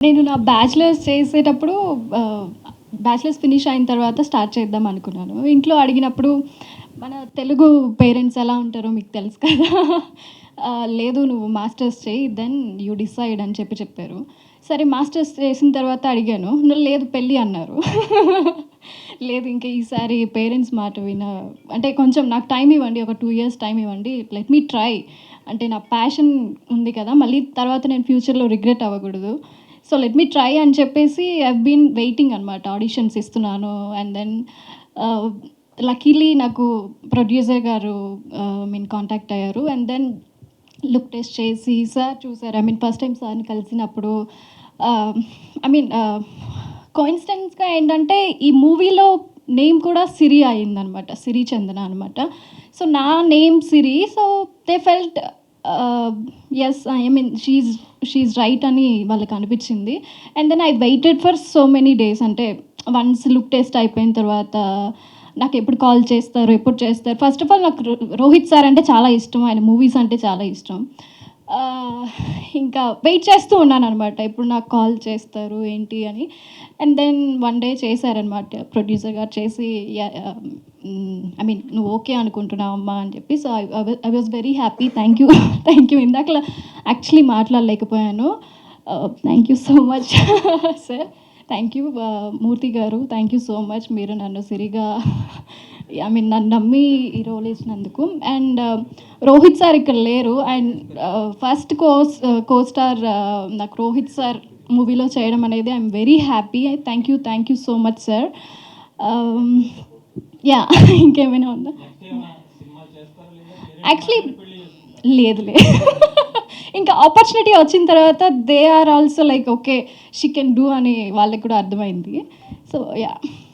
నేను నా బ్యాచిలర్స్ చేసేటప్పుడు బ్యాచిలర్స్ ఫినిష్ అయిన తర్వాత స్టార్ట్ చేద్దాం అనుకున్నాను. ఇంట్లో అడిగినప్పుడు మన తెలుగు పేరెంట్స్ ఎలా ఉంటారో మీకు తెలుసు కదా? లేదు నువ్వు మాస్టర్స్ చేయి దెన్ యూ డిసైడ్ అని చెప్పి చెప్పారు. సరే మాస్టర్స్ చేసిన తర్వాత అడిగాను. "నువ్వు లేదు పెళ్ళి అన్నారు. లేదు ఇంకా ఈసారి పేరెంట్స్ మాట విన అంటే కొంచెం నాకు టైం ఇవ్వండి ఒక టూ ఇయర్స్ టైం ఇవ్వండి లెట్ మీ ట్రై అంటే నా ప్యాషన్ ఉంది కదా మళ్ళీ తర్వాత నేను ఫ్యూచర్లో రిగ్రెట్ అవ్వకూడదు. సో లెట్ మీ ట్రై అని చెప్పేసి ఐ బీన్ వెయిటింగ్ అనమాట ఆడిషన్స్ ఇస్తున్నాను. అండ్ దెన్ లక్కీలీ నాకు ప్రొడ్యూసర్ గారు uh, మీన్ కాంటాక్ట్ అయ్యారు. అండ్ దెన్ లుక్ టెస్ట్ చేసి సార్ చూసారు? ఐ మీన్ ఫస్ట్ టైం సార్ని కలిసినప్పుడు ఐ మీన్ కోయిన్సిడెన్స్గా ఏంటంటే ఈ మూవీలో నేమ్ కూడా సిరి అయిందనమాట సిరి చందన అనమాట సో నా name Siri. So they felt as I mean she's she's right అని వాళ్ళకి అనిపించింది. And then I waited for so many days అంటే వన్స్ లుక్ టెస్ట్ అయిపోయిన తర్వాత నాకు ఎప్పుడు కాల్ చేస్తారు ఎప్పుడు చేస్తారు. ఫస్ట్ ఆఫ్ ఆల్ నాకు రో- రోహిత్ సార్ అంటే చాలా ఇష్టం. ఆయన మూవీస్ అంటే చాలా ఇష్టం. ఇంకా వెయిట్ చేస్తూ ఉన్నాను అనమాట ఇప్పుడు నాకు కాల్ చేస్తారు ఏంటి అని. అండ్ దెన్ వన్ డే చేశారనమాట ప్రొడ్యూసర్ గారు చేసి ఐ మీన్ నువ్వు ఓకే అనుకుంటున్నావు అమ్మా అని చెప్పి so I was very happy thank you thank you ఇందాక actually మాట్లాడలేకపోయాను. Thank you so much sir thank you Murthi గారు. థ్యాంక్ యూ సో మచ్ మీరు నన్ను సిరిగా ఐ మీన్ నన్ను నమ్మి ఈ రోల్ వేసినందుకు అండ్ uh, రోహిత్ సార్ ఇక్కడ లేరు. అండ్ ఫస్ట్ కోస్ కో స్టార్ నాకు రోహిత్ సార్ మూవీలో చేయడం అనేది I'm very happy thank you thank you so much sir yeah ఇంకేమైనా ఉందా? యాక్చువల్లీ లేదు లేదు. ఇంకా ఆపర్చునిటీ వచ్చిన తర్వాత they are also like okay she can do అని వాళ్ళకి కూడా అర్థమైంది. So yeah